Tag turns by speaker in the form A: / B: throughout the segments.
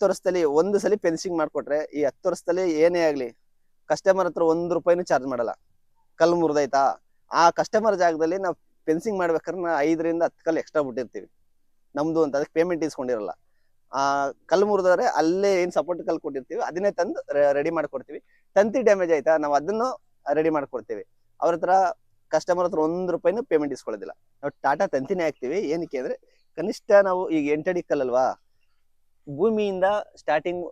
A: ಹತ್ತು ವರ್ಷದಲ್ಲಿ ಒಂದು ಸಲ ಫೆನ್ಸಿಂಗ್ ಮಾಡ್ಕೊಟ್ರೆ ಈ ಹತ್ತು ವರ್ಷದಲ್ಲಿ ಏನೇ ಆಗಲಿ ಕಸ್ಟಮರ್ ಹತ್ರ ಒಂದು ರೂಪಾಯಿನೂ ಚಾರ್ಜ್ ಮಾಡಲ್ಲ. ಕಲ್ಲು ಮುರಿದಾಯ್ತಾ? ಆ ಕಸ್ಟಮರ್ ಜಾಗದಲ್ಲಿ ನಾವು ಫೆನ್ಸಿಂಗ್ ಮಾಡ್ಬೇಕಾದ್ರೆ ನಾವು ಐದರಿಂದ ಹತ್ತು ಕಲ್ಲು ಎಕ್ಸ್ಟ್ರಾ ಬಿಟ್ಟಿರ್ತೀವಿ. ನಮ್ದು ಅಂತ, ಅದಕ್ಕೆ ಪೇಮೆಂಟ್ ಇಸ್ಕೊಂಡಿರಲ್ಲ. ಆ ಕಲ್ಲು ಮುರಿದ್ರೆ ಅಲ್ಲೇ ಏನು ಸಪೋರ್ಟ್ ಕಲ್ಲು ಕೊಟ್ಟಿರ್ತೀವಿ, ಅದನ್ನೇ ತಂದು ರೆಡಿ ಮಾಡ್ಕೊಡ್ತೀವಿ. ತಂತಿ ಡ್ಯಾಮೇಜ್ ಆಯ್ತಾ? ನಾವು ಅದನ್ನು ರೆಡಿ ಮಾಡ್ಕೊಡ್ತೀವಿ. ಅವ್ರ ಹತ್ರ ಕಸ್ಟಮರ್ ಹತ್ರ ಒಂದು ರೂಪಾಯಿನೂ ಪೇಮೆಂಟ್ ಇಸ್ಕೊಳ್ಳೋದಿಲ್ಲ. ನಾವು ಟಾಟಾ ತಂತಿನೇ ಹಾಕ್ತೀವಿ. ಏನಕ್ಕೆ ಅಂದರೆ ಕನಿಷ್ಠ ನಾವು ಈಗ ಎಂಟಡಿ ಕಲ್ಲಲ್ವಾ? ಭೂಮಿಯಿಂದ ಸ್ಟಾರ್ಟಿಂಗ್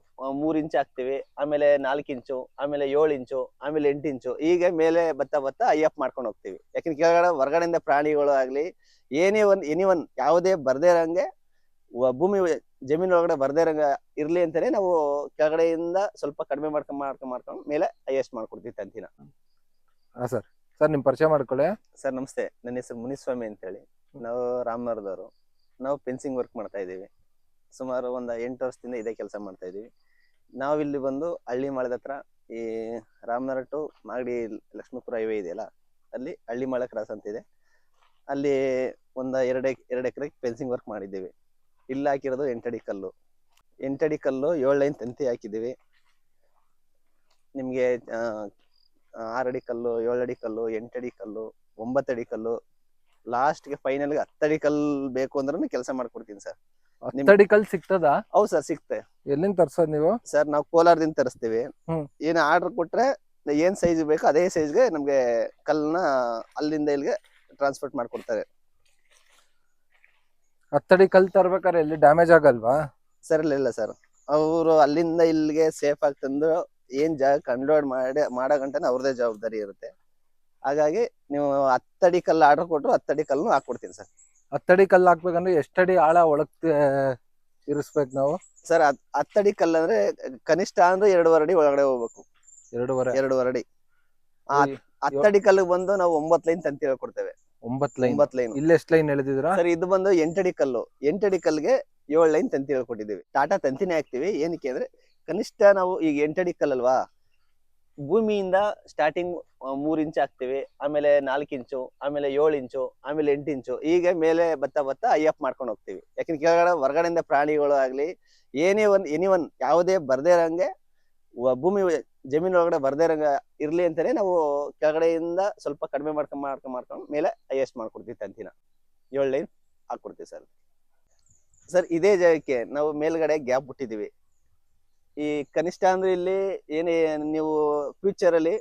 A: ಮೂರ್ ಇಂಚ್ ಹಾಕ್ತಿವಿ ಆಮೇಲೆ ನಾಲ್ಕು ಇಂಚು ಆಮೇಲೆ ಏಳು ಇಂಚು ಆಮೇಲೆ ಎಂಟು ಇಂಚು ಈಗ ಮೇಲೆ ಬತ್ತಾ ಬತ್ತಾ ಐ ಅಪ್ ಮಾಡ್ಕೊಂಡು ಹೋಗ್ತೀವಿ. ಯಾಕಂದ್ರೆ ಕೆಳಗಡೆ ಹೊರಗಡೆಯಿಂದ ಪ್ರಾಣಿಗಳು ಆಗ್ಲಿ ಏನೇ ಒಂದ್ ಎನಿ ಒನ್ ಯಾವುದೇ ಬರ್ದೇ ಇರಂಗೆ ಭೂಮಿ ಜಮೀನ್ ಒಳಗಡೆ ಬರ್ದೇ ಇರಂಗ ಇರ್ಲಿ ಅಂತಾನೆ ನಾವು ಕೆಳಗಡೆಯಿಂದ ಸ್ವಲ್ಪ ಕಡಿಮೆ ಮಾಡ್ಕೊಂಡ್ ಮಾಡ್ಕೊಂಡ್ ಮಾಡ್ಕೊಂಡು ಮೇಲೆ ಹೈಯೆಸ್ಟ್ ಮಾಡ್ಕೊಡ್ತೀವಿ ತಂತಿನ.
B: ಹಾ ಸರ್. ಸರ್ ನಿಮ್ ಪರಿಚಯ ಮಾಡ್ಕೊಳ್ಳಿ.
A: ಸರ್ ನಮಸ್ತೆ. ನನ್ನ ಹೆಸರು ಮುನಿಸ್ವಾಮಿ ಅಂತೇಳಿ. ನಾವು ರಾಮನಗರದವರು. ನಾವು ಫೆನ್ಸಿಂಗ್ ವರ್ಕ್ ಮಾಡ್ತಾ ಇದ್ದೀವಿ. ಸುಮಾರು ಒಂದು ಎಂಟು ವರ್ಷದಿಂದ ಇದೇ ಕೆಲಸ ಮಾಡ್ತಾ ಇದ್ದೀವಿ. ನಾವಿಲ್ಲಿ ಬಂದು ಹಳ್ಳಿ ಮಾಳದ ಹತ್ರ ಈ ರಾಮನಗರ ಟು ಮಾಗಡಿ ಲಕ್ಷ್ಮೀಪುರ ಹೈವೇ ಇದೆಯಲ್ಲ, ಅಲ್ಲಿ ಹಳ್ಳಿ ಮಾಳ ಕ್ರಾಸ್ ಅಂತ ಇದೆ. ಅಲ್ಲಿ ಒಂದು ಎರಡು ಎರಡು ಎಕರೆ ಫೆನ್ಸಿಂಗ್ ವರ್ಕ್ ಮಾಡಿದ್ದೀವಿ. ಇಲ್ಲಿ ಹಾಕಿರೋದು ಎಂಟಡಿ ಕಲ್ಲು. ಎಂಟಡಿ ಕಲ್ಲು ಏಳು ಲೈನ್ ತಂತಿ ಹಾಕಿದ್ದೀವಿ. ನಿಮಗೆ ಆರಡಿ ಕಲ್ಲು, ಏಳಡಿ ಕಲ್ಲು, ಎಂಟಡಿ ಕಲ್ಲು, ಒಂಬತ್ತಡಿ ಕಲ್ಲು, ಲಾಸ್ಟ್ಗೆ ಫೈನಲ್ಗೆ ಹತ್ತಡಿ ಕಲ್ಲು ಬೇಕು ಅಂದ್ರೂ ಕೆಲಸ ಮಾಡ್ಕೊಡ್ತೀನಿ ಸರ್.
B: ಕಲ್ ಸಿಗ್ತದ?
A: ಹೌದು ಸರ್ ಸಿಗ್ತೆ.
B: ಎಲ್ಲಿಂದ ತರ್ಸೋದ್ ನೀವು?
A: ಸರ್ ನಾವು ಕೋಲಾರದಿಂದ ತರಿಸ್ತೀವಿ.
B: ಹ್ಮ್.
A: ಏನು ಆರ್ಡರ್ ಕೊಟ್ರೆ ಏನ್ ಸೈಜ್ ಬೇಕು ಅದೇ ಸೈಜ್ಗೆ ನಮ್ಗೆ ಕಲ್ಲನ್ನ ಅಲ್ಲಿಂದ ಇಲ್ಲಿಗೆ ಟ್ರಾನ್ಸ್ಪೋರ್ಟ್ ಮಾಡ್ಕೊಡ್ತಾರೆ.
B: ಹತ್ತಡಿ ಕಲ್ ತರ್ಬೇಕಾದ್ರೆ ಎಲ್ಲಿ ಡ್ಯಾಮೇಜ್ ಆಗಲ್ವಾ?
A: ಸರ್ ಇಲ್ಲ ಸರ್. ಅವರು ಅಲ್ಲಿಂದ ಇಲ್ಲಿಗೆ ಸೇಫ್ ಆಗಿ ತಂದು ಏನ್ ಜಾಗ ಕಂಡ್ಲೋಡ್ ಮಾಡಿ ಮಾಡೋ ಗಂಟನ ಅವ್ರದೇ ಜವಾಬ್ದಾರಿ ಇರುತ್ತೆ. ಹಾಗಾಗಿ ನೀವು ಹತ್ತಡಿ ಕಲ್ಲು ಆರ್ಡರ್ ಕೊಟ್ಟರು ಹತ್ತಡಿ ಕಲ್ಲು ಹಾಕೊಡ್ತೀನಿ ಸರ್.
B: ಹತ್ತಡಿ ಕಲ್ಲು ಹಾಕ್ಬೇಕಂದ್ರೆ ಎಷ್ಟಡಿ ಆಳ ಒಳಗ್ ಇರಿಸ್ಬೇಕು ನಾವು?
A: ಸರ್ ಹತ್ತಡಿ ಕಲ್ಲು ಅಂದ್ರೆ ಕನಿಷ್ಠ ಅಂದ್ರೆ ಎರಡೂವರೆ ಅಡಿ ಒಳಗಡೆ ಹೋಗ್ಬೇಕು.
B: ಎರಡೂವರೆ?
A: ಎರಡೂವರೆ ಅಡಿ. ಆ ಹತ್ತಡಿ ಕಲ್ಲು ಬಂದು ನಾವು ಒಂಬತ್ ಲೈನ್ ತಂತಿ ಹೇಳ್ಕೊಡ್ತೇವೆ.
B: ಒಂಬತ್ ಲೈನ್?
A: ಒಂಬತ್ ಲೈನ್.
B: ಇಲ್ಲಿ ಎಷ್ಟು ಲೈನ್ ಎಳೆದಿದ್ರ
A: ಸರ್ ಇದು ಬಂದು ಎಂಟಡಿ ಕಲ್ಲು. ಎಂಟಡಿ ಕಲ್ಲಿಗೆ ಏಳು ಲೈನ್ ತಂತಿ ಹೇಳ್ಕೊಟ್ಟಿದ್ದೀವಿ. ಟಾಟಾ ತಂತಿನೇ ಹಾಕ್ತಿವಿ. ಏನಕ್ಕೆ ಅಂದ್ರೆ ಕನಿಷ್ಠ ನಾವು ಈಗ ಎಂಟಡಿ ಕಲ್ಲಲ್ವಾ? ಭೂಮಿಯಿಂದ ಸ್ಟಾರ್ಟಿಂಗ್ ಮೂರು ಇಂಚು ಹಾಕ್ತಿವಿ, ಆಮೇಲೆ ನಾಲ್ಕು ಇಂಚು ಆಮೇಲೆ ಏಳು ಇಂಚು ಆಮೇಲೆ ಎಂಟು ಇಂಚು ಹೀಗೆ ಮೇಲೆ ಬತ್ತಾ ಬತ್ತಾ ಐ ಅಪ್ ಮಾಡ್ಕೊಂಡು ಹೋಗ್ತೀವಿ. ಯಾಕಂದ್ರೆ ಕೆಳಗಡೆ ಹೊರಗಡೆಯಿಂದ ಪ್ರಾಣಿಗಳು ಆಗಲಿ, ಏನೇ ಒಂದ್ ಎನಿ ಒನ್ ಯಾವುದೇ ಬರದೇ ಇರಂಗೆ ಭೂಮಿ ಜಮೀನ್ ಒಳಗಡೆ ಬರದೇ ಇರಂಗ ಇರ್ಲಿ ಅಂತಲೇ ನಾವು ಕೆಳಗಡೆಯಿಂದ ಸ್ವಲ್ಪ ಕಡಿಮೆ ಮಾಡ್ಕೊಂಡು ಮಾಡ್ಕೊಂಡು ಮಾಡ್ಕೊಂಡು ಮೇಲೆ ಹೈಯೆಸ್ಟ್ ಮಾಡ್ಕೊಡ್ತೀವಿ ತಂತಿನ. ಏಳು ಲೈನ್ ಹಾಕ್ಕೊಡ್ತೀವಿ ಸರ್. ಸರ್, ಇದೇ ಜಾಗಕ್ಕೆ ನಾವು ಮೇಲ್ಗಡೆ ಗ್ಯಾಪ್ ಬಿಟ್ಟಿದೀವಿ ಈ ಕನಿಷ್ಠ ಅಂದ್ರೆ ಇಲ್ಲಿ ಏನೇ ನೀವು ಫ್ಯೂಚರ್ ಅಲ್ಲಿ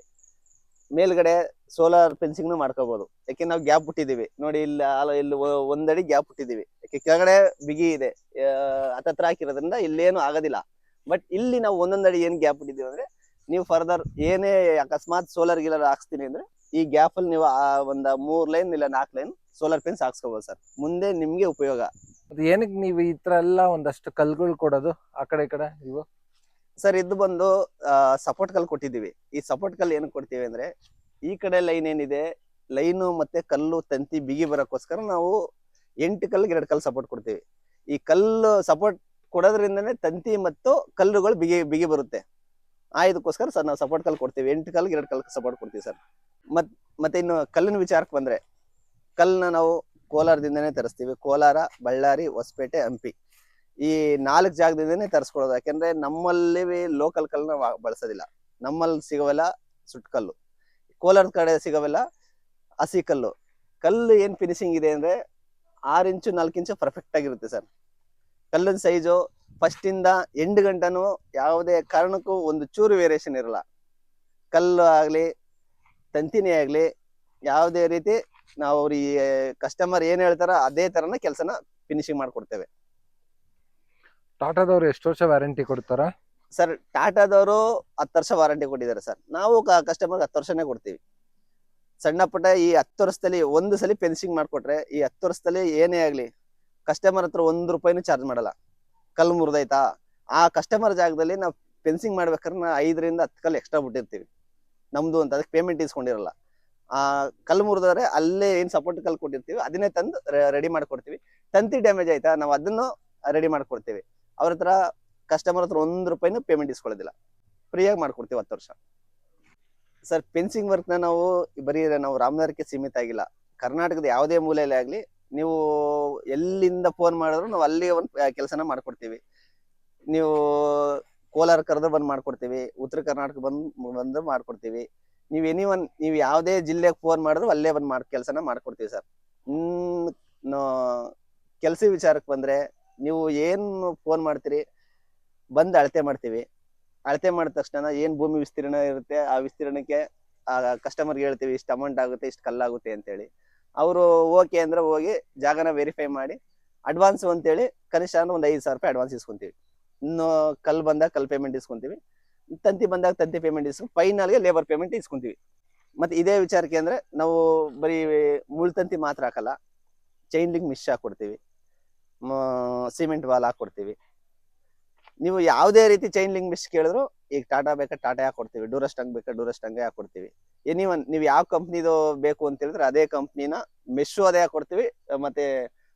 A: ಮೇಲ್ಗಡೆ ಸೋಲಾರ್ ಫೆನ್ಸಿಂಗ್ ಮಾಡ್ಕೋಬಹುದು ಯಾಕೆ ನಾವು ಗ್ಯಾಪ್ ಬಿಟ್ಟಿದೀವಿ ನೋಡಿ ಇಲ್ಲಿ ಅಲ್ಲ ಇಲ್ಲಿ ಒಂದಡಿ ಗ್ಯಾಪ್ ಬಿಟ್ಟಿದೀವಿ ಯಾಕೆ ಕೆಳಗಡೆ ಬಿಗಿ ಇದೆ. ಹತ್ತತ್ರ ಹಾಕಿರೋದ್ರಿಂದ ಇಲ್ಲೇನು ಆಗೋದಿಲ್ಲ. ಬಟ್ ಇಲ್ಲಿ ನಾವು ಒಂದೊಂದಡಿ ಏನ್ ಗ್ಯಾಪ್ ಬಿಟ್ಟಿದೀವಿ ಅಂದ್ರೆ ನೀವು ಫರ್ದರ್ ಏನೇ ಅಕಸ್ಮಾತ್ ಸೋಲಾರ್ ಗಿಲರ್ ಹಾಕ್ಸ್ತೀನಿ ಅಂದ್ರೆ ಈ ಗ್ಯಾಪ್ ಅಲ್ಲಿ ನೀವು ಒಂದ ಮೂರ್ ಲೈನ್ ಇಲ್ಲ ನಾಲ್ಕು ಲೈನ್ ಸೋಲಾರ್ ಪೆನ್ಸ್ ಹಾಕ್ಸ್ಕೋಬಹುದು ಸರ್. ಮುಂದೆ ನಿಮ್ಗೆ ಉಪಯೋಗ.
B: ಅದು ಏನಕ್ಕೆ ನೀವು ಈ ತರ ಎಲ್ಲ ಒಂದಷ್ಟು ಕಲ್ಗಳು ಕೊಡೋದು ಆ ಕಡೆ ಈ ಕಡೆ ಇವು
A: ಸರ್, ಇದು ಬಂದು ಸಪೋರ್ಟ್ ಕಲ್ ಕೊಟ್ಟಿದ್ದೀವಿ. ಈ ಸಪೋರ್ಟ್ ಕಲ್ ಏನು ಕೊಡ್ತೀವಿ ಅಂದ್ರೆ, ಈ ಕಡೆ ಲೈನ್ ಏನಿದೆ ಲೈನು ಮತ್ತೆ ಕಲ್ಲು, ತಂತಿ, ಬಿಗಿ ಬರೋಕ್ಕೋಸ್ಕರ ನಾವು ಎಂಟು ಕಲ್ಗೆ ಎರಡು ಕಲ್ಲು ಸಪೋರ್ಟ್ ಕೊಡ್ತೀವಿ. ಈ ಕಲ್ಲು ಸಪೋರ್ಟ್ ಕೊಡೋದ್ರಿಂದನೇ ತಂತಿ ಮತ್ತು ಕಲ್ಲುಗಳು ಬಿಗಿ ಬಿಗಿ ಬರುತ್ತೆ. ಆ ಇದಕ್ಕೋಸ್ಕರ ಸರ್, ನಾವು ಸಪೋರ್ಟ್ ಕಲ್ ಕೊಡ್ತೀವಿ. ಎಂಟು ಕಲ್ಗೆ ಎರಡು ಕಲ್ ಸಪೋರ್ಟ್ ಕೊಡ್ತೀವಿ ಸರ್. ಮತ್, ಮತ್ತೆ ಇನ್ನು ಕಲ್ಲಿನ ವಿಚಾರಕ್ಕೆ ಬಂದ್ರೆ, ಕಲ್ಲನ್ನ ನಾವು ಕೋಲಾರದಿಂದನೇ ತರಿಸ್ತೀವಿ. ಕೋಲಾರ, ಬಳ್ಳಾರಿ, ಹೊಸಪೇಟೆ, ಹಂಪಿ. ಈ ನಾಲ್ಕು ಜಾಗದಿಂದನೇ ತರಿಸ್ಕೊಳ್ಳೋದು. ಯಾಕೆಂದ್ರೆ ನಮ್ಮಲ್ಲಿ ಲೋಕಲ್ ಕಲ್ನ ಬಳಸೋದಿಲ್ಲ. ನಮ್ಮಲ್ಲಿ ಸಿಗೋವೆಲ್ಲ ಸುಟ್ಟ ಕಲ್ಲು ಕೋಲಾರದ ಕಡೆ ಸಿಗೋವೆಲ್ಲ ಹಸಿ ಕಲ್ಲು. ಕಲ್ಲು ಏನ್ ಫಿನಿಶಿಂಗ್ ಇದೆ ಅಂದ್ರೆ ಆರು ಇಂಚು ನಾಲ್ಕು ಇಂಚು ಪರ್ಫೆಕ್ಟ್ ಆಗಿರುತ್ತೆ ಸರ್. ಕಲ್ಲಿನ ಸೈಜು ಫಸ್ಟ್ ಇಂದ ಎಂಟು ಗಂಟನು ಯಾವುದೇ ಕಾರಣಕ್ಕೂ ಒಂದು ಚೂರು ವೇರಿಯೇಷನ್ ಇರಲ್ಲ. ಕಲ್ಲು ಆಗಲಿ, ತಂತಿನೇ ಆಗಲಿ, ಯಾವುದೇ ರೀತಿ ನಾವು ಅವ್ರಿಗೆ ಕಸ್ಟಮರ್ ಏನು ಹೇಳ್ತಾರೋ ಅದೇ ತರನ ಕೆಲಸನ ಫಿನಿಶಿಂಗ್ ಮಾಡ್ಕೊಡ್ತೇವೆ.
B: ಟಾಟಾದವ್ರು ಎಷ್ಟು ವರ್ಷ ವ್ಯಾರಂಟಿ ಕೊಡ್ತಾರ?
A: ಸರ್, ಟಾಟಾದವರು ಹತ್ತು ವರ್ಷ ವಾರಂಟಿ ಕೊಟ್ಟಿದ್ದಾರೆ ಸರ್. ನಾವು ಕಸ್ಟಮರ್ ಹತ್ತು ವರ್ಷನೇ ಕೊಡ್ತೀವಿ. ಸಣ್ಣ ಪುಟ್ಟ ಈ ಹತ್ತು ವರ್ಷದಲ್ಲಿ ಒಂದು ಸಲ ಫೆನ್ಸಿಂಗ್ ಮಾಡಿಕೊಟ್ರೆ ಈ ಹತ್ತು ವರ್ಷದಲ್ಲಿ ಏನೇ ಆಗಲಿ ಕಸ್ಟಮರ್ ಹತ್ರ ಒಂದು ರೂಪಾಯಿನೂ ಚಾರ್ಜ್ ಮಾಡಲ್ಲ. ಕಲ್ಲು ಮುರಿದೈತಾ ಆ ಕಸ್ಟಮರ್ ಜಾಗದಲ್ಲಿ ನಾವು ಫೆನ್ಸಿಂಗ್ ಮಾಡ್ಬೇಕಾದ್ರೆ ನಾವು ಐದರಿಂದ ಹತ್ತು ಕಲ್ಲು ಎಕ್ಸ್ಟ್ರಾ ಬಿಟ್ಟಿರ್ತೀವಿ. ನಮ್ದು ಅಂತ, ಅದಕ್ಕೆ ಪೇಮೆಂಟ್ ಇಸ್ಕೊಂಡಿರಲ್ಲ. ಆ ಕಲ್ಲು ಮುರಿದ್ರೆ ಅಲ್ಲೇ ಏನು ಸಪೋರ್ಟ್ ಕಲ್ಲು ಕೊಟ್ಟಿರ್ತೀವಿ, ಅದನ್ನೇ ತಂದು ರೆಡಿ ಮಾಡ್ಕೊಡ್ತೀವಿ. ತಂತಿ ಡ್ಯಾಮೇಜ್ ಆಯ್ತಾ? ನಾವು ಅದನ್ನು ರೆಡಿ ಮಾಡ್ಕೊಡ್ತೀವಿ. ಅವ್ರ ಹತ್ರ ಕಸ್ಟಮರ್ ಹತ್ರ ಒಂದ್ ರೂಪಾಯಿನೂ ಪೇಮೆಂಟ್ ಇಸ್ಕೊಳ್ಳೋದಿಲ್ಲ. ಫ್ರೀಯಾಗಿ ಮಾಡ್ಕೊಡ್ತೀವಿ ಹತ್ತು ವರ್ಷ. ಸರ್ ಫೆನ್ಸಿಂಗ್ ವರ್ಕ್ನ ನಾವು ಬರೀ ನಾವು ರಾಮನಗರಕ್ಕೆ ಸೀಮಿತ ಆಗಿಲ್ಲ. ಕರ್ನಾಟಕದ ಯಾವುದೇ ಮೂಲೆಯಲ್ಲಿ ಆಗಲಿ ನೀವು ಎಲ್ಲಿಂದ ಫೋನ್ ಮಾಡಿದ್ರು ನಾವು ಅಲ್ಲಿ ಒಂದು ಕೆಲಸನ ಮಾಡ್ಕೊಡ್ತೀವಿ. ನೀವು ಕೋಲಾರ ಕರೆದ್ರೆ ಬಂದು ಮಾಡ್ಕೊಡ್ತೀವಿ, ಉತ್ತರ ಕರ್ನಾಟಕ ಬಂದು ಬಂದು ಮಾಡ್ಕೊಡ್ತೀವಿ. ನೀವು ಎನಿ ಒನ್ ನೀವು ಯಾವುದೇ ಜಿಲ್ಲೆಗೆ ಫೋನ್ ಮಾಡಿದ್ರು ಅಲ್ಲೇ ಬಂದು ಮಾಡಿ, ಕೆಲಸನ ಮಾಡ್ಕೊಡ್ತೀವಿ ಸರ್. ಕೆಲಸ ವಿಚಾರಕ್ಕೆ ಬಂದರೆ ನೀವು ಏನು ಫೋನ್ ಮಾಡ್ತೀರಿ, ಬಂದು ಅಳತೆ ಮಾಡ್ತೀವಿ. ಅಳತೆ ಮಾಡಿದ ತಕ್ಷಣ ಏನು ಭೂಮಿ ವಿಸ್ತೀರ್ಣ ಇರುತ್ತೆ, ಆ ವಿಸ್ತೀರ್ಣಕ್ಕೆ, ಆ ಕಸ್ಟಮರ್ಗೆ ಹೇಳ್ತೀವಿ, ಇಷ್ಟು ಅಮೌಂಟ್ ಆಗುತ್ತೆ, ಇಷ್ಟು ಕಲ್ಲಾಗುತ್ತೆ ಅಂತೇಳಿ. ಅವರು ಓಕೆ ಅಂದ್ರೆ ಹೋಗಿ ಜಾಗನ ವೆರಿಫೈ ಮಾಡಿ ಅಡ್ವಾನ್ಸ್ ಅಂತೇಳಿ ಕನಿಷ್ಠ ಅಂದ್ರೆ ಒಂದು ಐದು ಸಾವಿರ ರೂಪಾಯಿ ಅಡ್ವಾನ್ಸ್ ಇಸ್ಕೊಂತೀವಿ. ಇನ್ನು ಕಲ್ ಬಂದಾಗ ಕಲ್ ಪೇಮೆಂಟ್ ಇಸ್ಕೊಂತೀವಿ. ತಂತಿ ಬಂದಾಗ ತಂತಿ ಪೇಮೆಂಟ್ ಇಸ್ಕೊಂಡು ಫೈನಲ್ಗೆ ಲೇಬರ್ ಪೇಮೆಂಟ್ ಇಸ್ಕೊಂತೀವಿ. ಮತ್ತೆ ಇದೇ ವಿಚಾರಕ್ಕೆ ಅಂದ್ರೆ ನಾವು ಬರೀ ಮುಳ್ತಂತಿ ಮಾತ್ರ ಹಾಕಲ್ಲ ಚೈನ್ ಲಿಂಕ್ ಮಿಶ್ ಹಾಕೊಡ್ತೀವಿ ಸಿಮೆಂಟ್ ವಾಲ್ ಹಾಕೊಡ್ತೀವಿ. ನೀವು ಯಾವುದೇ ರೀತಿ ಚೈನ್ ಲಿಂಗ್ ಮಿಸ್ ಕೇಳಿದ್ರು, ಈಗ ಟಾಟಾ ಬೇಕಾ ಟಾಟಾ ಹಾಕೊಡ್ತೀವಿ ಡೂರಸ್ಟಂಗ್ ಬೇಕಾ ಡೂರಸ್ಟ್ ಹಂಗೆ ಹಾಕೊಡ್ತೀವಿ ಎನಿ ಒನ್ ನೀವು ಯಾವ ಕಂಪ್ನಿದು ಬೇಕು ಅಂತ ಹೇಳಿದ್ರೆ ಅದೇ ಕಂಪ್ನಿನ ಮೆಶ್ಶು ಅದೇ ಕೊಡ್ತೀವಿ ಮತ್ತೆ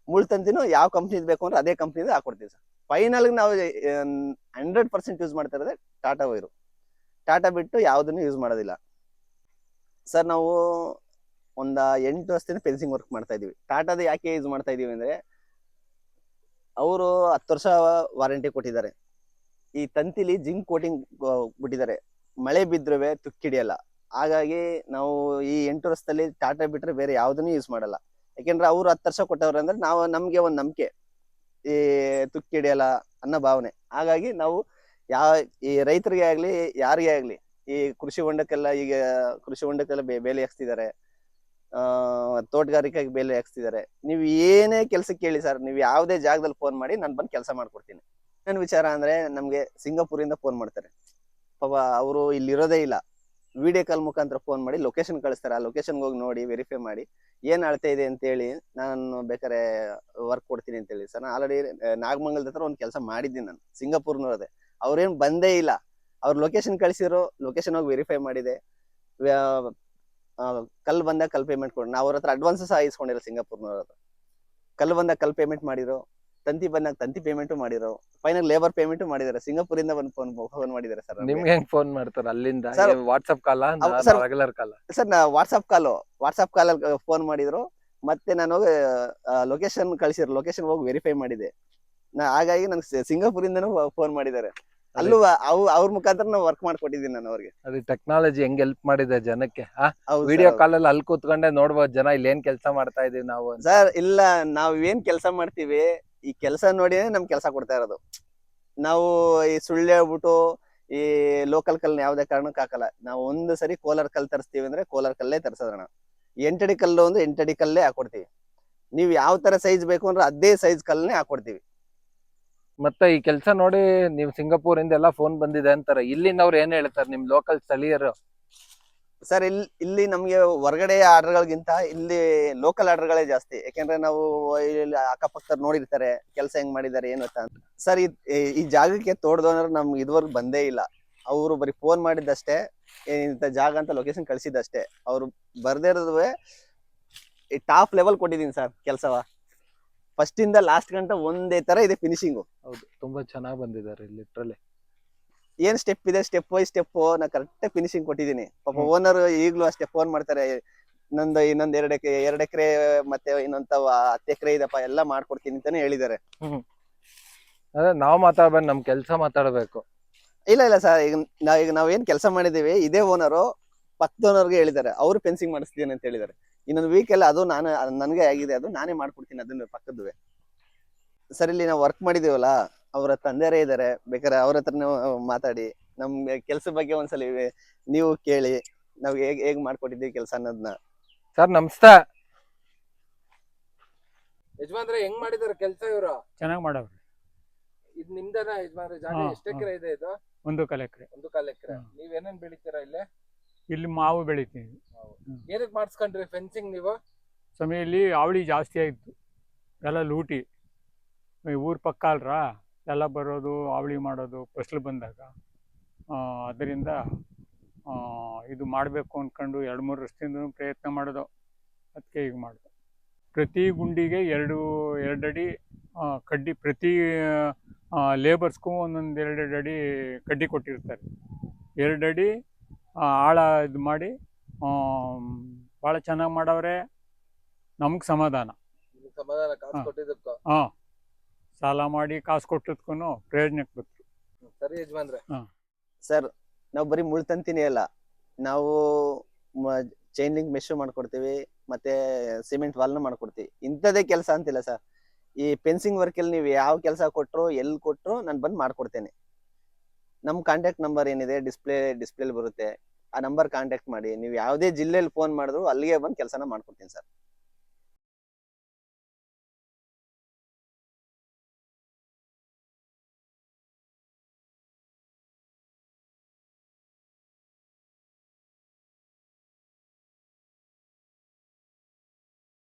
A: ಮುಳ್ತಂತಿನೂ ಯಾವ ಕಂಪ್ನಿದು ಬೇಕು ಅಂದ್ರೆ ಅದೇ ಕಂಪ್ನಿದು ಹಾಕೊಡ್ತೀವಿ ಸರ್. ಫೈನಲ್ ನಾವು ಹಂಡ್ರೆಡ್ ಪರ್ಸೆಂಟ್ ಯೂಸ್ ಮಾಡ್ತಾ ಇರೋದೇ ಟಾಟಾ ವೈರು. ಟಾಟಾ ಬಿಟ್ಟು ಯಾವುದನ್ನು ಯೂಸ್ ಮಾಡೋದಿಲ್ಲ. ಸರ್, ನಾವು ಒಂದ ಎಂಟು ವರ್ಷದಿಂದ ಫೆನ್ಸಿಂಗ್ ವರ್ಕ್ ಮಾಡ್ತಾ ಇದೀವಿ. ಟಾಟಾದ ಯಾಕೆ ಯೂಸ್ ಮಾಡ್ತಾ ಇದೀವಿ ಅಂದ್ರೆ ಅವರು ಹತ್ತು ವರ್ಷ ವಾರಂಟಿ ಕೊಟ್ಟಿದ್ದಾರೆ. ಈ ತಂತಿಲಿ ಜಿಂಕ್ ಕೋಟಿಂಗ್ ಬಿಟ್ಟಿದ್ದಾರೆ. ಮಳೆ ಬಿದ್ರುವೆ ತುಕ್ಕಿಡಿಯಲ್ಲ ಹಾಗಾಗಿ ನಾವು ಈ ಎಂಟು ವರ್ಷದಲ್ಲಿ ಟಾಟಾ ಬಿಟ್ರೆ ಬೇರೆ ಯಾವುದನ್ನು ಯೂಸ್ ಮಾಡಲ್ಲ. ಯಾಕೆಂದ್ರೆ ಅವ್ರು ಹತ್ತು ವರ್ಷ ಕೊಟ್ಟವ್ರು ಅಂದ್ರೆ ನಾವು, ನಮ್ಗೆ ಒಂದು ನಂಬಿಕೆ. ಈ ತುಕ್ಕಿಡಿಯಲ್ಲ ಅನ್ನೋ ಭಾವನೆ. ಹಾಗಾಗಿ ನಾವು ಯಾವ ಈ ರೈತರಿಗೆ ಆಗ್ಲಿ, ಯಾರಿಗೆ ಆಗ್ಲಿ, ಈ ಕೃಷಿ ಹೊಂಡಕ್ಕೆಲ್ಲ ಈಗ ಕೃಷಿ ಹೊಂಡಕ್ಕೆಲ್ಲ ಬೇಲಿ ಹಾಕ್ಸ್ತಿದ್ದಾರೆ. ಆ ತೋಟಗಾರಿಕೆಗೆ ಬೆಲೆ ಹಾಕ್ಸ್ತಿದ್ದಾರೆ ನೀವು ಏನೇ ಕೆಲಸಕ್ಕೆ ಕೇಳಿ ಸರ್, ನೀವು ಯಾವುದೇ ಜಾಗದಲ್ಲಿ ಫೋನ್ ಮಾಡಿ ನಾನು ಬಂದು ಕೆಲಸ ಮಾಡ್ಕೊಡ್ತೀನಿ. ನನ್ನ ವಿಚಾರ ಅಂದ್ರೆ ನಮ್ಗೆ ಸಿಂಗಾಪುರಿಂದ ಫೋನ್ ಮಾಡ್ತಾರೆ. ಪಾಪ ಅವರು ಇಲ್ಲಿ ಇರೋದೇ ಇಲ್ಲ. ವಿಡಿಯೋ ಕಾಲ್ ಮುಖಾಂತರ ಫೋನ್ ಮಾಡಿ ಲೊಕೇಶನ್ ಕಳಿಸ್ತಾರೆ. ಆ ಲೊಕೇಶನ್ಗೆ ಹೋಗಿ ನೋಡಿ ವೆರಿಫೈ ಮಾಡಿ, ಏನ್ ಅಳತೆ ಇದೆ ಅಂತ ಹೇಳಿ ನಾನು ಬೇಕಾರೆ ವರ್ಕ್ ಕೊಡ್ತೀನಿ ಅಂತ ಹೇಳಿ. ಸರ್ ಆಲ್ರೆಡಿ ನಾಗಮಂಗಲದ ಹತ್ರ ಒಂದು ಕೆಲಸ ಮಾಡಿದ್ದೀನಿ ನಾನು. ಸಿಂಗಾಪುರ್ನವ್ರದೇ. ಅವ್ರೇನ್ ಬಂದೇ ಇಲ್ಲ. ಅವ್ರ ಲೊಕೇಶನ್ ಕಳಿಸಿರೋ ಲೊಕೇಶನ್ ಹೋಗಿ ವೆರಿಫೈ ಮಾಡಿದೆ. ಕಲ್ ಬಂದಾಗ ಕಲ್ ಪೇಮೆಂಟ್ ಕೊಡೋಣ ನಾವು ಅವ್ರ ಹತ್ರ ಅಡ್ವಾನ್ಸ್ ಸಹ ಇಸ್ಕೊಂಡಿರೋ ಸಿಂಗಾಪುರ್ನವ್ರ ಹತ್ರ. ಕಲ್ ಬಂದಾಗ ಕಲ್ ಪೇಮೆಂಟ್ ಮಾಡಿರೋ ತಂತಿ ಬಂದಾಗ ತಂತಿ ಪೇಮೆಂಟ್ ಮಾಡಿರೋ ಫೈನಲ್ ಲೇಬರ್ ಪೇಮೆಂಟ್ ಮಾಡಿದ್ದಾರೆ ಸಿಂಗಾಪುರಿಂದ ಬಂದು ಫೋನ್ ಫೋನ್ ಮಾಡಿದಾರೆ ಸರ್
B: ನಿಮ್ಗೆ. ಹೆಂಗ್ ಫೋನ್ ಮಾಡ್ತಾರೆ ಅಲ್ಲಿಂದ?
A: Sir
B: WhatsApp call regular call
A: sir ನಾ ವಾಟ್ಸ್ಆಪ್ ಕಾಲು ವಾಟ್ಸ್ಆಪ್ ಕಾಲಲ್ಲಿ ಫೋನ್ ಮಾಡಿದ್ರು. ಮತ್ತೆ ನಾನು ಹೋಗಿ ಲೊಕೇಶನ್ ಕಳಿಸಿರೋ ಲೊಕೇಶನ್ ಹೋಗಿ ವೆರಿಫೈ ಮಾಡಿದೆ. ನಾ ಹಾಗಾಗಿ ನನ್ಗೆ ಸಿಂಗಾಪುರಿಂದನೂ ಫೋನ್ ಮಾಡಿದ್ದಾರೆ. ಅಲ್ಲೂ ಅವ್ ಅವ್ರ ಮುಖಾಂತರ ನಾವು ವರ್ಕ್ ಮಾಡ್ಕೊಟ್ಟಿದ್ದೀನಿ ನಾನು ಅವ್ರಿಗೆ.
B: ಅದು ಟೆಕ್ನಾಲಜಿ ಹೆಂಗ್ ಹೆಲ್ಪ್ ಮಾಡಿದೆ ಜನಕ್ಕೆ ಆ? ವಿಡಿಯೋ. ಕಾಲ್ ಅಲ್ಲಿ ಅಲ್ಲಿ ಕೂತ್ಕೊಂಡೆ ನೋಡ್ಬೋದು ಜನ ಇಲ್ಲಿ ಏನ್ ಕೆಲಸ ಮಾಡ್ತಾ ಇದೀವಿ ನಾವು ಅಂತ.
A: ಸರ್ ಇಲ್ಲ ನಾವ್ ಏನ್ ಕೆಲಸ ಮಾಡ್ತೀವಿ ಈ ಕೆಲಸ ನೋಡಿ ನಮ್ ಕೆಲಸ ಕೊಡ್ತಾ ಇರೋದು. ನಾವು ಈ ಸುಳ್ಳು ಹೇಳ್ಬಿಟ್ಟು ಈ ಲೋಕಲ್ ಕಲ್ ಯಾವ್ದೇ ಕಾರಣಕ್ಕೆ ಹಾಕಲ್ಲ. ನಾವು ಒಂದು ಸರಿ ಕೋಲಾರ ಕಲ್ ತರಿಸ್ತೀವಿ ಅಂದ್ರೆ ಕೋಲಾರ ಕಲ್ಲೇ ತರ್ಸೋದಣ್ಣ ಎಂಟಡಿ ಕಲ್ಲು ಒಂದು ಎಂಟಡಿ ಕಲ್ಲೇ ಹಾಕೊಡ್ತೀವಿ. ನೀವು ಯಾವ ತರ ಸೈಜ್ ಬೇಕು ಅಂದ್ರೆ ಅದೇ ಸೈಜ್ ಕಲ್ಲನ್ನೇ ಹಾಕೊಡ್ತೀವಿ.
B: ಮತ್ತೆ ಈ ಕೆಲಸ ನೋಡಿ ನೀವು ಸಿಂಗಾಪುರ್ ಇಂದ ಎಲ್ಲ ಫೋನ್ ಬಂದಿದೆ ಅಂತಾರೆ. ಇಲ್ಲಿಂದ ಅವ್ರು ಏನ್ ಹೇಳ್ತಾರೆ ನಿಮ್ ಲೋಕಲ್ ಸ್ಥಳೀಯರು?
A: ಸರ್ ಇಲ್ಲಿ ಇಲ್ಲಿ ನಮ್ಗೆ ಹೊರಗಡೆ ಆರ್ಡರ್ಗಳಿಗಿಂತ ಇಲ್ಲಿ ಲೋಕಲ್ ಆರ್ಡರ್ಗಳೇ ಜಾಸ್ತಿ. ಯಾಕೆಂದ್ರೆ ನಾವು ಇಲ್ಲಿ ಅಕ್ಕಪಕ್ಕ ನೋಡಿರ್ತಾರೆ, ಕೆಲಸ ಹೆಂಗ್ ಮಾಡಿದ್ದಾರೆ ಏನು ಅಂತ ಸರ್, ಈ ಈ ಜಾಗಕ್ಕೆ ತೋಡ್ದೋನರ್ ನಮ್ಗೆ ಇದುವರೆಗೂ ಬಂದೇ ಇಲ್ಲ. ಅವರು ಬರೀ ಫೋನ್ ಮಾಡಿದ್ದಷ್ಟೇ ಇಂಥ ಜಾಗ ಅಂತ ಲೊಕೇಶನ್ ಕಳಿಸಿದ್ದಷ್ಟೇ. ಅವ್ರು ಬರ್ದೇ ಇರೋದುವೆ ಈ ಟಾಪ್ ಲೆವೆಲ್ ಕೊಟ್ಟಿದ್ದೀನಿ ಸರ್ ಕೆಲಸವ. ಫಸ್ಟ್ ಇಂದ ಲಾಸ್ಟ್ ಗಂಟ ಒಂದೇ ತರ ಇದೆ ಫಿನಿಶಿಂಗು
B: ಹೌದು ತುಂಬಾ ಚೆನ್ನಾಗಿ ಬಂದಿದ್ದಾರೆ ಲಿಟ್ರಲಿ
A: ಏನ್ ಸ್ಟೆಪ್ ಇದೆ ಸ್ಟೆಪ್ ಬೈ ಸ್ಟೆಪ್ ನಾ ಕರೆಕ್ಟ್ ಫಿನಿಶಿಂಗ್ ಕೊಟ್ಟಿದ್ದೀನಿ ಪಾಪ ಓನರ್ ಈಗಲೂ ಅಷ್ಟೇ ಫೋನ್ ಮಾಡ್ತಾರೆ ನಂದು ಇನ್ನೊಂದ್ ಎರಡ್ ಎಕರೆ ಎರಡ್ ಎಕರೆ ಮತ್ತೆ ಇನ್ನೊಂದ್ ಹತ್ತು ಎಕರೆ ಇದಪ್ಪ ಎಲ್ಲ ಮಾಡ್ಕೊಡ್ತೀನಿ ಅಂತಾನೆ ಹೇಳಿದ್ದಾರೆ.
B: ಅದೇ ನಾವ್ ಮಾತಾಡ್ಬೇಕು ನಮ್ ಕೆಲ್ಸ ಮಾತಾಡ್ಬೇಕು.
A: ಇಲ್ಲ ಇಲ್ಲ ಸರ್ ಈಗ ನಾವ್ ಈಗ ನಾವ್ ಏನ್ ಕೆಲಸ ಮಾಡಿದೀವಿ ಇದೇ ಓನರು ಪಕ್ಕದ ಓನರ್ಗೆ ಹೇಳಿದ್ದಾರೆ ಅವ್ರು ಫೆನ್ಸಿಂಗ್ ಮಾಡಿಸ್ತೀನಿ ಅಂತ ಹೇಳಿದ್ದಾರೆ. ಇನ್ನೊಂದು ವೀಕ್ ಎಲ್ಲ ಅದು ನಾನು ನನಗೆ ಆಗಿದೆ ಅದು ನಾನೇ ಮಾಡ್ಕೊಡ್ತೀನಿ ಅದನ್ನ ಪಕ್ಕದ್ದುವೆ. ಸರ್ ಇಲ್ಲಿ ನಾವು ವರ್ಕ್ ಮಾಡಿದೀವಲ್ಲ ಅವರ ತಂದೆಯರೇ ಇದ್ದಾರೆ. ಬೇಕಾದ್ರೆ ಅವ್ರ ಹತ್ರ ಮಾತಾಡಿ ನಮ್ಗೆ ಕೆಲಸ ಬಗ್ಗೆ ಒಂದ್ಸಲ ನೀವು ಕೇಳಿ ನಾವ್ ಹೇಗ್ ಹೇಗ್ ಮಾಡ್ಕೊಟ್ಟಿದ್ದೀವಿ ಕೆಲಸ ಅನ್ನೋದನ್ನ
B: ಸರ್ ನಮಸ್ತೆ. ಯಜಮಾನ್ರೆ ಹೆಂಗ್ ಮಾಡಿದಾರೆ ಕೆಲಸ ಇವರು?
C: ಚೆನ್ನಾಗಿ ಮಾಡವ್ರಿ.
B: ಇದು ನಿಮ್ದನ ಯಜಮಾನ್ರೆ? ಜಾಗ
C: ಹಾ,
B: ಎಷ್ಟು ಎಕರೆ ಇದೆ ಇದು?
C: ಒಂದು ಕಾಲ ಎಕರೆ.
B: ಒಂದು ಕಾಲ ಎಕರೆ.
C: ಹ್ಮ್.
B: ನೀವ್ ಏನೇನ್ ಬೆಳಿತೀರಾ ಇಲ್ಲಿ?
C: ಇಲ್ಲಿ ಮಾವು ಬೆಳಿತೀವಿ.
B: ಏನಕ್ಕೆ ಮಾಡಿಸ್ಕೊಂಡ್ರಿ ಫೆನ್ಸಿಂಗ್ ನೀವು?
C: ಸಮಯಲ್ಲಿ ಅವಳಿ ಜಾಸ್ತಿ ಆಯಿತು. ಎಲ್ಲ ಲೂಟಿ. ಊರ ಪಕ್ಕ ಅಲ್ರ? ಎಲ್ಲ ಬರೋದು ಅವಳಿ ಮಾಡೋದು ಫಸ್ಲು ಬಂದಾಗ. ಅದರಿಂದ ಇದು ಮಾಡಬೇಕು ಅಂದ್ಕೊಂಡು ಎರಡು ಮೂರು ವರ್ಷದಿಂದ ಪ್ರಯತ್ನ ಮಾಡೋದು. ಅದಕ್ಕೆ ಈಗ ಮಾಡಿದೆ. ಪ್ರತಿ ಗುಂಡಿಗೆ ಎರಡು ಎರಡು ಅಡಿ ಆ, ಕಡ್ಡಿ ಪ್ರತಿ ಲೇಬರ್ಸ್ಗೂ ಒಂದೊಂದು ಎರಡೆರಡು ಅಡಿ ಕಡ್ಡಿ ಕೊಟ್ಟಿರ್ತಾರೆ. ಎರಡು ಅಡಿ ಆ, ಆಳ ಇದು ಮಾಡಿ ಭಾಳ ಚೆನ್ನಾಗಿ ಮಾಡವ್ರೆ. ನಮ್ಗೆ ಸಮಾಧಾನ.
B: ಸಮಾಧಾನ ಕಾಸು
C: ಹಾ.
B: ಕೊಟ್ಟಿದ್ದಕ್ಕೂ?
C: ಹಾಂ. ಸಾಲ ಮಾಡಿ ಕಾಸು ಕೊಟ್ಟಿದ್ಕೂ ಪ್ರಯೋಜನಕ್ಕೆ ಬಂತು
B: ಸರಿ ಯಜಮಾನ್ರೆ.
A: ಸರ್ ನಾವು ಬರೀ ಮುಳ್ತಂತೀನಿ ಅಲ್ಲ. ನಾವು ಚೈನ್ ಲಿಂಕ್ ಮೆಷು ಮಾಡ್ಕೊಡ್ತೀವಿ ಮತ್ತೆ ಸಿಮೆಂಟ್ ವಾಲ್ನ ಮಾಡ್ಕೊಡ್ತೀವಿ. ಇಂಥದೇ ಕೆಲಸ ಅಂತಿಲ್ಲ ಸರ್. ಈ ಫೆನ್ಸಿಂಗ್ ವರ್ಕಲ್ಲಿ ನೀವು ಯಾವ ಕೆಲಸ ಕೊಟ್ಟರು ಎಲ್ಲಿ ಕೊಟ್ಟರು ನಾನು ಬಂದು ಮಾಡ್ಕೊಡ್ತೇನೆ. ನಮ್ಮ ಕಾಂಟ್ಯಾಕ್ಟ್ ನಂಬರ್ ಏನಿದೆ ಡಿಸ್ಪ್ಲೇ ಡಿಸ್ಪ್ಲೇಲಿ ಬರುತ್ತೆ. ಆ ನಂಬರ್ ಕಾಂಟ್ಯಾಕ್ಟ್ ಮಾಡಿ. ನೀವು ಯಾವುದೇ ಜಿಲ್ಲೆಯಲ್ಲಿ ಫೋನ್ ಮಾಡಿದ್ರು ಅಲ್ಲಿಗೆ ಬಂದು ಕೆಲಸನ ಮಾಡ್ಕೊಡ್ತೀನಿ ಸರ್.